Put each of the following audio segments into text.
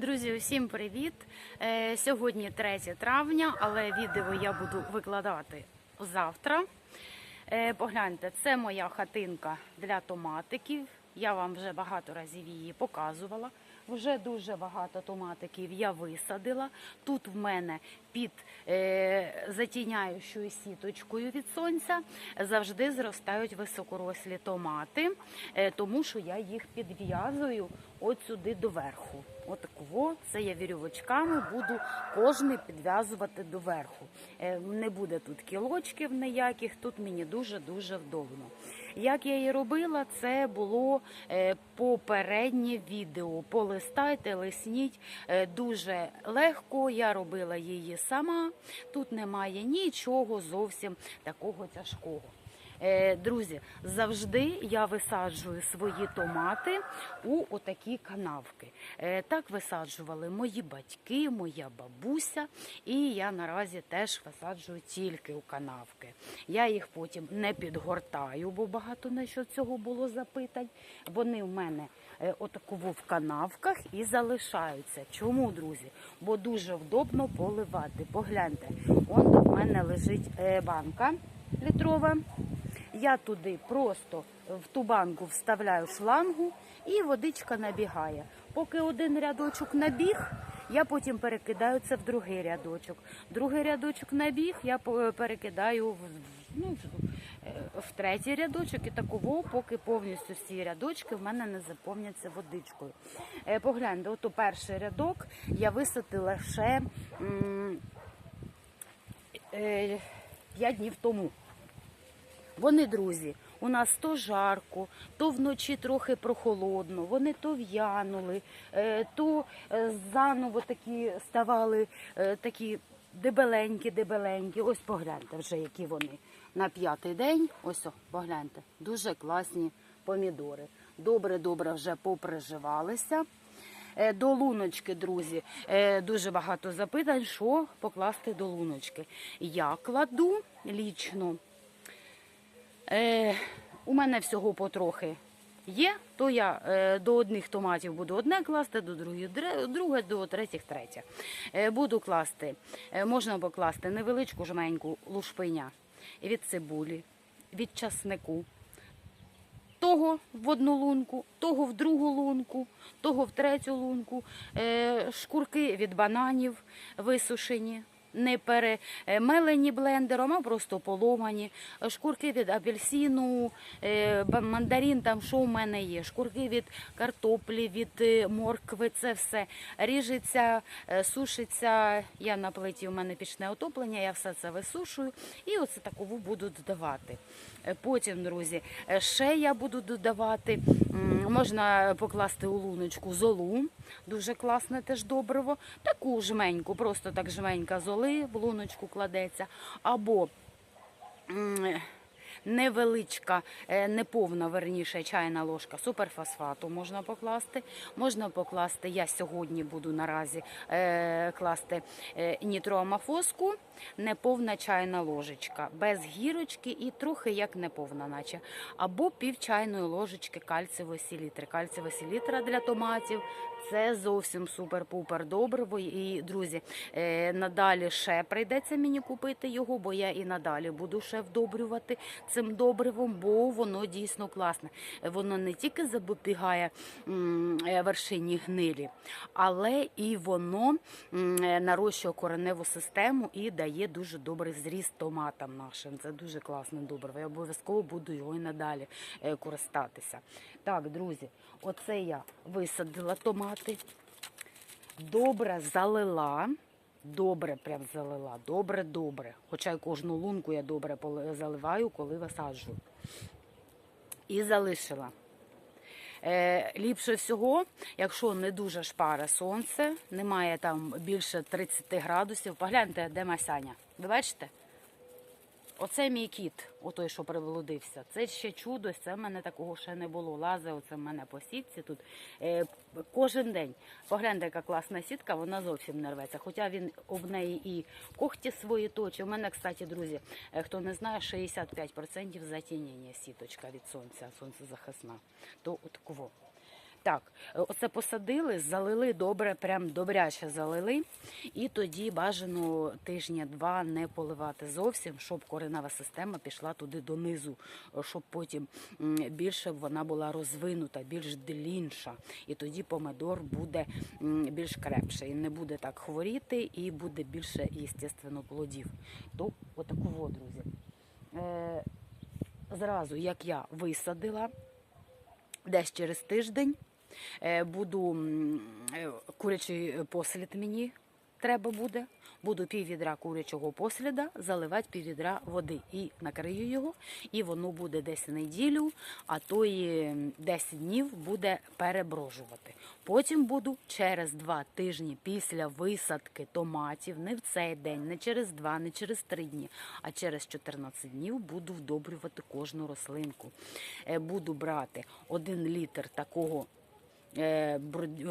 Друзі, усім привіт! Е, Сьогодні 3 травня, але відео я буду викладати завтра. Е, Погляньте, це моя хатинка для томатиків. Я вам вже багато разів її показувала. Вже дуже багато томатиків я висадила. Тут в мене під е, затіняючою сіточкою від сонця завжди зростають високорослі томати, е, тому що я їх підв'язую от сюди доверху. Отакого це я вірьовочками буду кожний підв'язувати доверху. Е, Не буде тут кілочків ніяких, тут мені дуже-дуже вдобно. Як я її робила, це було попереднє відео. Полистайте, лисніть дуже легко. Я робила її сама. Тут немає нічого зовсім такого тяжкого. Е, Друзі, завжди я висаджую свої томати у отакі канавки. Е, Так висаджували мої батьки, моя бабуся, і я наразі теж висаджую тільки у канавки. Я їх потім не підгортаю, бо багато на що цього було запитань. Вони в мене е, отаково в канавках і залишаються. Чому, друзі? Бо дуже вдобно поливати. Погляньте, он в мене лежить банка літрова. Я туди просто в ту банку вставляю шлангу і водичка набігає. Поки один рядочок набіг, я потім перекидаю це в другий рядочок. Другий рядочок набіг, я перекидаю в, ну, в- е, третій рядочок і таково, поки повністю всі рядочки в мене не заповняться водичкою. Е, Погляньте, ото перший рядок я висадила ще 5 днів тому. Вони друзі. У нас то жарко, то вночі трохи прохолодно. Вони то в'янули, е, то е, заново такі ставали е, такі дебеленькі, дебеленькі. Ось погляньте вже, які вони на п'ятий день. Ось о, погляньте, дуже класні помідори. Добре, добре вже поприживалися. До луночки, друзі, дуже багато запитань, що покласти до луночки. Я кладу лічно. Е, у мене всього потрохи є, то я е, до одних томатів буду одне класти, до других друге, до третіх третє. Е, буду класти, е, можна покласти невеличку жменьку лушпиня від цибулі, від часнику. Того в одну лунку, того в другу лунку, того в третю лунку, е, шкурки від бананів висушені, не перемелені блендером, а просто поломані, шкурки від апельсину, е, мандарин, там що в мене є, шкурки від картоплі, від е, моркви, це все ріжеться, е, сушиться. Я на плиті у мене пічне отоплення, я все це висушую і оце такову буду додавати. Потім, друзі, ще я буду додавати, можна покласти у луночку золу, дуже класне теж добриво. Таку жменьку, просто так жменька золи в луночку кладеться. Або невеличка, е, неповна, верніше, чайна ложка суперфосфату можна покласти. Можна покласти, я сьогодні буду наразі е, класти е, нітроамофоску, неповна чайна ложечка, без гірочки і трохи як неповна, наче. Або пів чайної ложечки кальцієвої селітри. Кальцієва селітра для томатів це зовсім супер-пупер добриво. І, друзі, надалі ще прийдеться мені купити його, бо я і надалі буду ще вдобрювати цим добривом, бо воно дійсно класне. Воно не тільки запобігає е, вершині гнилі, але і воно е, нарощує кореневу систему і дає дуже добрий зріст томатам нашим. Це дуже класне добриво. Я обов'язково буду його і надалі е, користатися. Так, друзі, оце я висадила томати. Добре залила. Добре прям залила, добре, добре. Хоча й кожну лунку я добре заливаю, коли висаджую. І залишила. Е, ліпше всього, якщо не дуже шпаре сонце, немає там більше 30 градусів. Погляньте, де Масяня. Ви бачите? Оце мій кіт, отой, що приблудився. Це ще чудо, це в мене такого ще не було. Лазе, оце в мене по сітці тут е, кожен день. Погляньте, яка класна сітка, вона зовсім не рветься. Хоча він об неї і когті свої точить. У мене, кстати, друзі, е, хто не знає, 65% затінення сіточка від сонця, сонцезахисна. То от кого. Так, е, оце посадили, залили добре, прям добряче залили. І тоді бажано тижня два не поливати зовсім, щоб коренева система пішла туди донизу, е, щоб потім більше вона була розвинута, більш длінша. І тоді помидор буде більш крепше і не буде так хворіти, і буде більше, естественно, плодів. То отаку вот, друзі. Е, зразу, як я висадила, десь через тиждень буду е, курячий послід мені треба буде. Буду пів відра курячого посліда заливати пів відра води і накрию його, і воно буде десь неділю, а то і 10 днів буде переброжувати. Потім буду через два тижні після висадки томатів, не в цей день, не через два, не через три дні, а через 14 днів буду вдобрювати кожну рослинку. Е, Буду брати один літр такого е,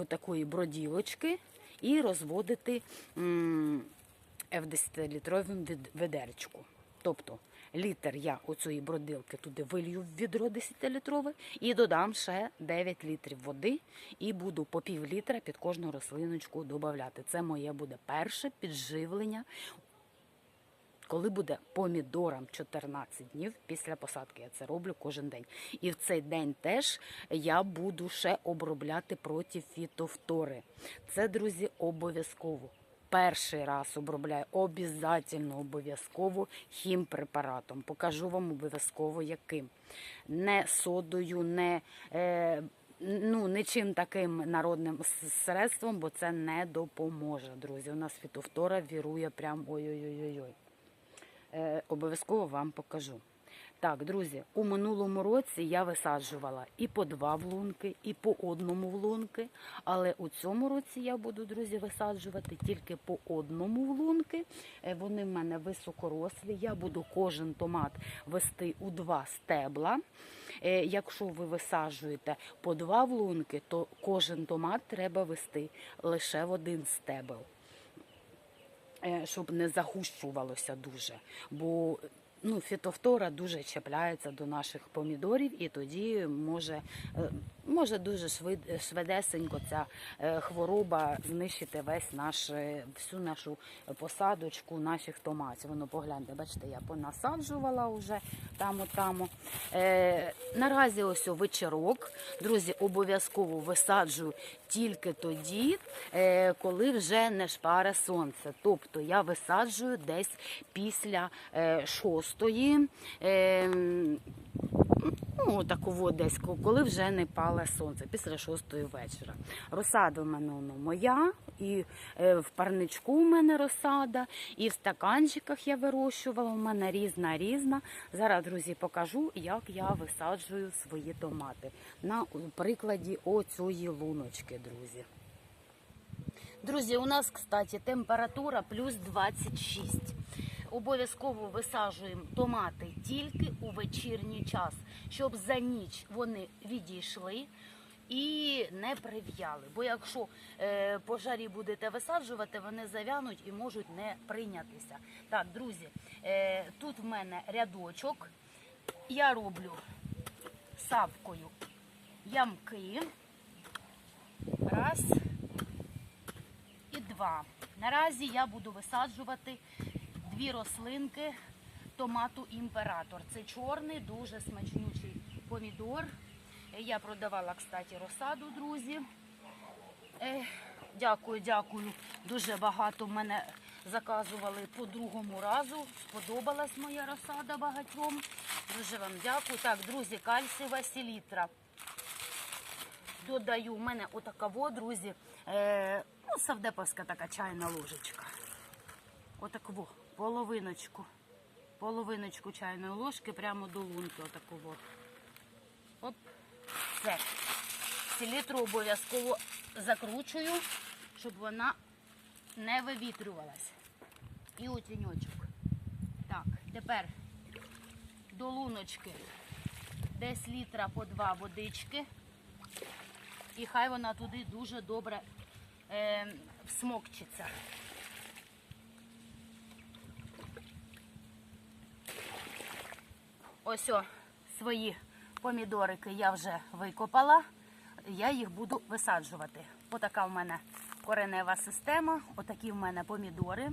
такої броділочки і розводити в 10-літровому від- ведеречку. Тобто літр я оцієї бродилки туди вилью в відро 10-літрове і додам ще 9 літрів води і буду по пів літра під кожну рослиночку додавати. Це моє буде перше підживлення коли буде помідорам 14 днів після посадки. Я це роблю кожен день. І в цей день теж я буду ще обробляти проти фітофтори. Це, друзі, обов'язково. Перший раз обробляю обов'язково, обов'язково хімпрепаратом. Покажу вам обов'язково яким. Не содою, не е, ну, нічим таким народним средством, бо це не допоможе, друзі. У нас фітофтора вірує прям ой-ой-ой-ой. Е, обов'язково вам покажу. Так, друзі, у минулому році я висаджувала і по два влунки, і по одному влунки. Але у цьому році я буду, друзі, висаджувати тільки по одному влунки. Е, Вони в мене високорослі. Я буду кожен томат вести у два стебла. Е, Якщо ви висаджуєте по два влунки, то кожен томат треба вести лише в один стебел щоб не загущувалося дуже. Бо ну, фітофтора дуже чіпляється до наших помідорів, і тоді може, е, може дуже швид, ця е, хвороба знищити весь наш, е, всю нашу посадочку наших томатів. Воно погляньте, бачите, я понасаджувала вже там там. Е, наразі ось вечірок. Друзі, обов'язково висаджую тільки тоді, е, коли вже не шпаре сонце. Тобто я висаджую десь після е, шостої. Е, Ну, такого десь, коли вже не пале сонце, після шостої вечора. Розсада в мене воно моя, і е, в парничку в мене розсада, і в стаканчиках я вирощувала. У мене різна різна. Зараз, друзі, покажу, як я висаджую свої томати. На прикладі оцієї луночки, друзі. Друзі, у нас, кстати, температура плюс 26. Обов'язково висаджуємо томати тільки у вечірній час, щоб за ніч вони відійшли і не прив'яли. Бо якщо е, по будете висаджувати, вони зав'януть і можуть не прийнятися. Так, друзі, е, тут в мене рядочок. Я роблю савкою ямки. Раз і два. Наразі я буду висаджувати дві рослинки томату імператор. Це чорний, дуже смачнючий помідор. Е, Я продавала, кстати, розсаду, друзі. Е, Дякую, дякую. Дуже багато в мене заказували по другому разу. Сподобалась моя розсада багатьом. Дуже вам дякую. Так, друзі, кальцієва селітра додаю. У мене отака во, друзі. Е, ну, савдеповська така чайна ложечка. Отаку во, половиночку. Половиночку чайної ложки прямо до лунки. Отаку во. Оп. Все. Селітру обов'язково закручую, щоб вона не вивітрювалась. І у тіньочок. Так, тепер до луночки десь літра по два водички. І хай вона туди дуже добре е, всмокчиться. Ось о, свої помідорики я вже викопала. я їх буду висаджувати. Отака в мене коренева система, отакі в мене помідори.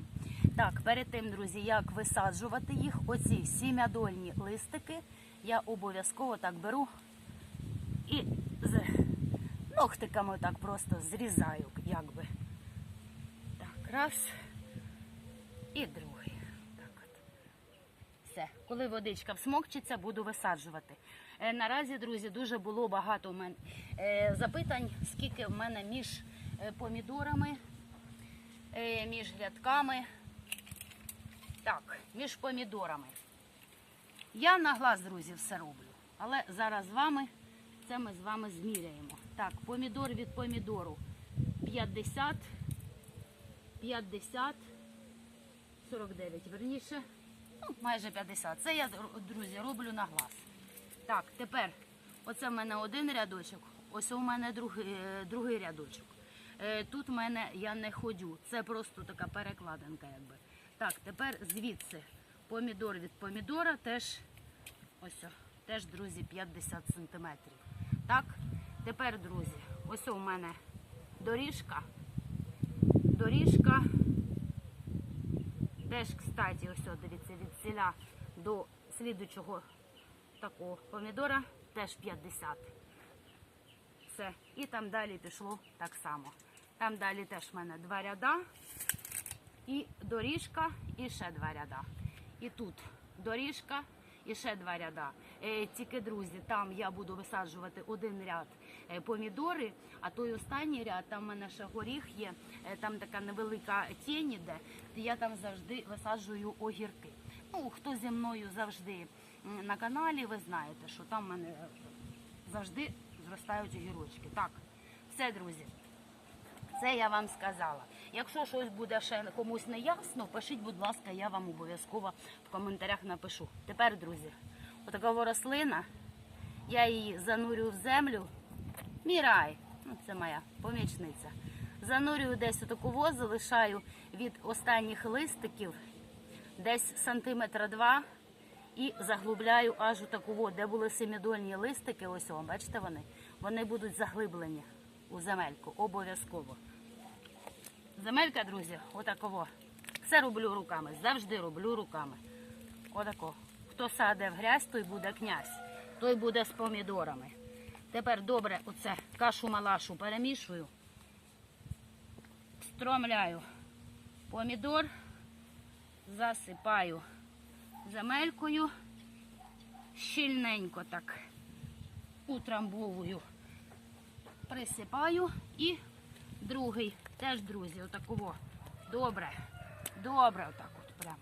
Так, перед тим, друзі, як висаджувати їх, оці сім'ядольні листики, я обов'язково так беру і з ногтиками так просто зрізаю, якби. Так, раз. І другий. Все. Коли водичка всмокчиться, буду висаджувати. Е, наразі, друзі, дуже було багато в мене запитань, скільки в мене між е, помідорами, е, між грядками. Так, між помідорами. Я на глаз, друзі, все роблю. Але зараз з вами це ми з вами зміряємо. Так, помідор від помідору 50, 50, 49, верніше. Ну, майже 50. Це я, друзі, роблю на глаз. Так, тепер оце в мене один рядочок, ось у мене другий, другий рядочок. Е, Тут в мене я не ходю, це просто така перекладинка, якби. Так, тепер звідси помідор від помідора теж ось, теж, друзі, 50 сантиметрів. Так, тепер, друзі, ось у мене доріжка. Доріжка. Теж, кстати, ось, дивіться, від ціля до слідучого такого помідора теж 50. Все. І там далі пішло так само. Там далі теж в мене два ряда, і доріжка, і ще два ряда. І тут доріжка, і ще два ряда. Е, тільки, друзі, там я буду висаджувати один ряд помідори, а той останній ряд, там в мене ще горіх є, е, там така невелика тінь іде, я там завжди висаджую огірки. Ну, хто зі мною завжди на каналі, ви знаєте, що там в мене е, завжди зростають огірочки. Так, все, друзі. Це я вам сказала. Якщо щось буде ще комусь не ясно, пишіть, будь ласка, я вам обов'язково в коментарях напишу. Тепер, друзі, отака рослина, я її занурю в землю. Мій рай, ну це моя помічниця. Занурюю десь отаку воз, залишаю від останніх листиків десь сантиметра два і заглубляю аж у таку де були семидольні листики, ось о, бачите вони, вони будуть заглиблені у земельку, обов'язково. Земелька, друзі, отаково. Все роблю руками, завжди роблю руками. Отако. Хто саде в грязь, той буде князь, той буде з помідорами. Тепер добре оце кашу малашу перемішую, стромляю помідор, засипаю земелькою, щільненько так утрамбовую. Присипаю. І другий. Теж, друзі, отаково. Добре, добре, отак от прямо.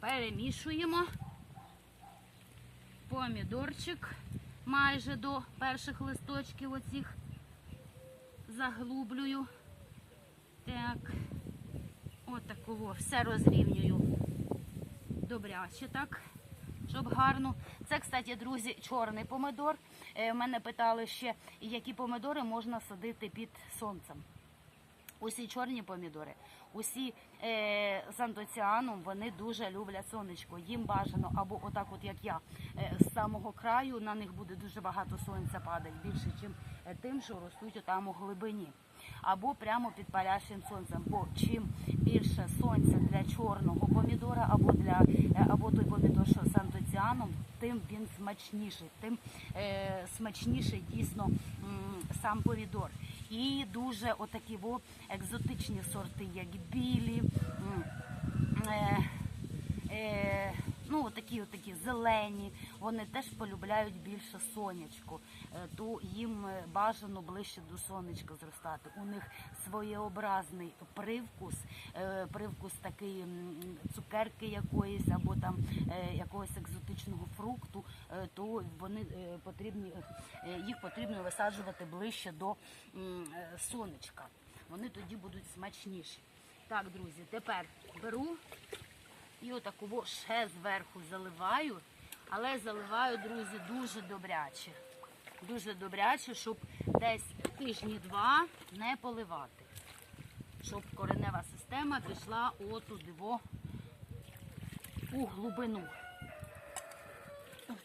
Перемішуємо. Помідорчик майже до перших листочків оцих заглублюю. Так, отаково. Все розрівнюю добряче так щоб гарно. Це, кстати, друзі, чорний помидор. Е, Мене питали ще, які помидори можна садити під сонцем. Усі чорні помідори, усі е, з антоціаном, вони дуже люблять сонечко. Їм бажано, або отак, от як я, е, з самого краю на них буде дуже багато сонця падає, більше, ніж тим, що ростуть там у глибині. Або прямо під палящим сонцем. Бо чим більше сонця для чорного помідора, або для е, або той помідор, що з антоціаном, тим він смачніший, тим е, смачніший дійсно м, сам помідор. І дуже отакі во екзотичні сорти, як білі. Е, е, ну, такі, такі зелені, вони теж полюбляють більше сонячку, Е, то їм е, бажано ближче до сонечка зростати. У них своєобразний привкус, е, привкус такий цукерки якоїсь або там якогось екзотичного фрукту, то вони потрібні, їх потрібно висаджувати ближче до сонечка. Вони тоді будуть смачніші. Так, друзі, тепер беру і отаково ще зверху заливаю, але заливаю, друзі, дуже добряче. Дуже добряче, щоб десь тижні два не поливати. Щоб коренева система пішла отуди во у глибину. Отак.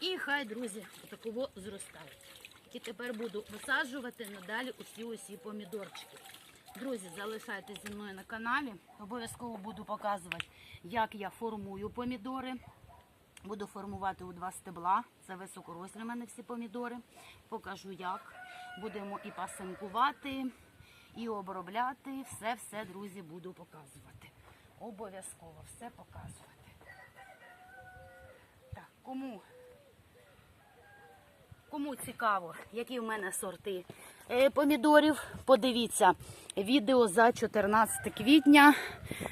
І хай, друзі, отаково зростають. І тепер буду висаджувати надалі усі усі помідорчики. Друзі, залишайтесь зі мною на каналі. Обов'язково буду показувати, як я формую помідори. Буду формувати у два стебла. Це високорослі в мене всі помідори. Покажу як. Будемо і пасинкувати, і обробляти. Все-все, друзі, буду показувати. Обов'язково все показувати. Так, кому Кому цікаво, які в мене сорти помідорів, подивіться відео за 14 квітня.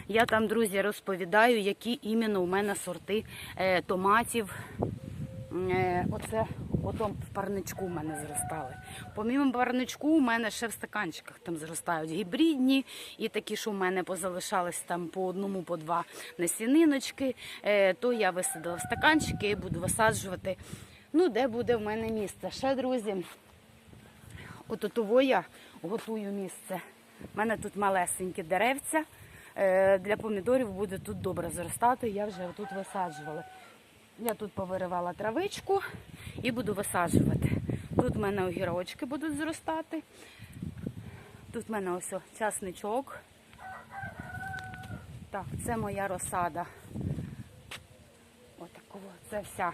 Я там, друзі, розповідаю, які іменно у мене сорти е, томатів. Е, Оце отом в парничку в мене зростали. Помімо парничку, у мене ще в стаканчиках там зростають гібридні і такі, що в мене позалишались там по одному, по два насіниночки. Е, То я висадила в стаканчики і буду висаджувати. Ну, де буде в мене місце? Ще, друзі, отутово я готую місце. У мене тут малесенькі деревця. Е, Для помідорів буде тут добре зростати. Я вже тут висаджувала. Я тут повиривала травичку і буду висаджувати. Тут в мене огірочки будуть зростати. Тут в мене ось часничок. Так, це моя розсада. Отакого. Це вся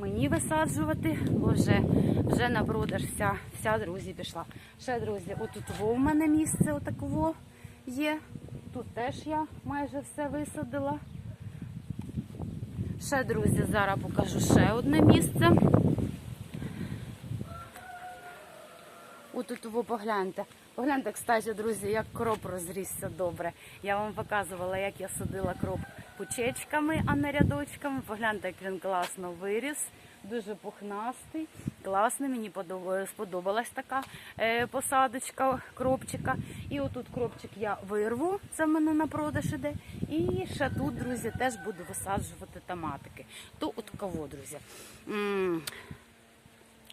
мені висаджувати, бо вже, вже на продаж вся, вся, друзі, пішла. Ще, друзі, отут в мене місце отаково є. Тут теж я майже все висадила. Ще, друзі, зараз покажу ще одне місце. Отут ви погляньте. Погляньте, кстати, друзі, як кроп розрісся добре. Я вам показувала, як я садила кроп пучечками, а не рядочками. Погляньте, як він класно виріс. Дуже пухнастий, класний. Мені подобалась, сподобалась така е, посадочка кропчика. І отут кропчик я вирву, це в мене на продаж іде. І ще тут, друзі, теж буду висаджувати томатики. То от кого, друзі.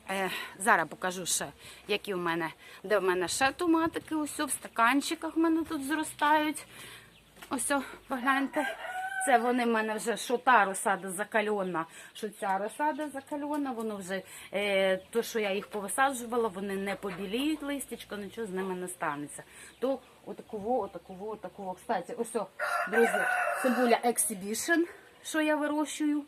Е, зараз покажу ще, які в мене, де в мене ще томатики. Ось в стаканчиках в мене тут зростають. Ось, погляньте. Це вони в мене вже що та розсада закальона, що ця розсада закальона, воно вже е, то, що я їх повисаджувала, вони не побіліють листячко, нічого з ними не станеться. То отакого, отакого, отакого. Кстати, ось, друзі, цибуля Exhibition, що я вирощую.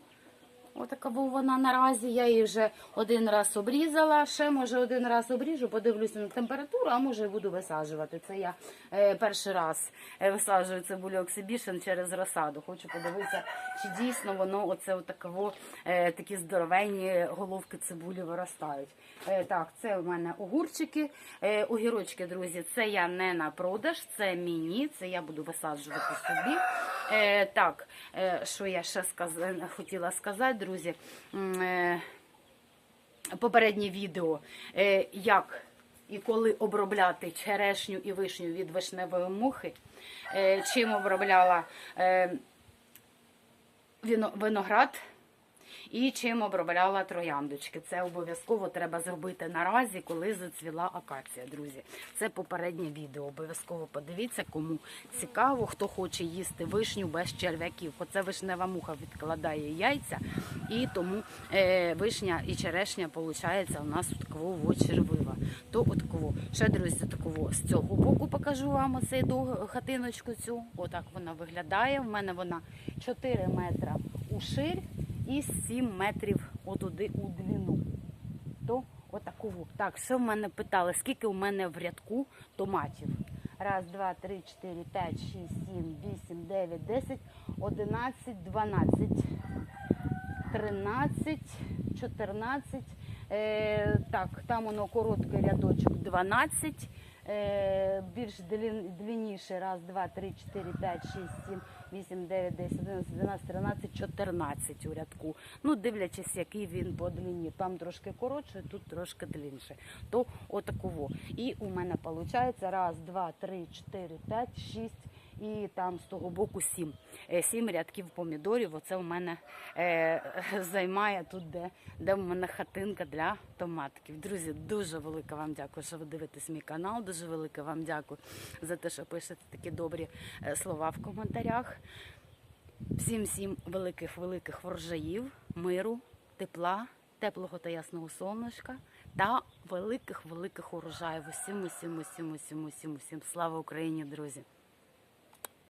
Отака був вона наразі. Я її вже один раз обрізала. Ще може один раз обріжу, подивлюся на температуру, а може буду висаджувати. Це я е, перший раз е, висаджую цибулю Exhibition через розсаду. Хочу подивитися, чи дійсно воно оце отаково, е, такі здоровенні головки цибулі виростають. Е, так, це у мене огурчики, е, огірочки, друзі. Це я не на продаж, це мені. Це я буду висаджувати собі. Е, так, е, що я ще сказ... хотіла сказати, друзі. Е, попереднє відео, е, як і коли обробляти черешню і вишню від вишневої мухи, е, чим обробляла виноград. І чим обробляла трояндочки. Це обов'язково треба зробити наразі, коли зацвіла акація, друзі. Це попереднє відео. Обов'язково подивіться, кому цікаво, хто хоче їсти вишню без черв'яків. Оце вишнева муха відкладає яйця, і тому е, вишня і черешня виходить у нас такого червива. То от такого. Ще друзі, такого з цього боку покажу вам оцей хатиночку цю. Отак вона виглядає. В мене вона 4 метра у ширь і 7 метрів отуди у длину. То отаково. Так, що в мене питали, скільки у мене в рядку томатів? Раз, два, три, чотири, п'ять, шість, сім, вісім, дев'ять, десять, одинадцять, дванадцять, тринадцять, чотирнадцять. Е, так, там воно короткий рядочок 12. Е, більш длинніший. Раз, два, три, чотири, п'ять, шість, сім, вісім, дев'ять, десять, одинадцять, дванадцять, тринадцять, чотирнадцять у рядку. Ну, дивлячись, який він по длині. Там трошки коротше, тут трошки длинше. То отаково. І у мене виходить раз, два, три, чотири, п'ять, шість. І там з того боку сім. Е, Сім рядків помідорів. Оце у мене е, займає тут, де, де в мене хатинка для томатків. Друзі, дуже велике вам дякую, що ви дивитесь мій канал. Дуже велике вам дякую за те, що пишете такі добрі е, слова в коментарях. Всім всім великих великих врожаїв, миру, тепла теплого та ясного сонечка та великих великих урожаїв. Усім, усім, усім, усім, усім, усім. Слава Україні, друзі!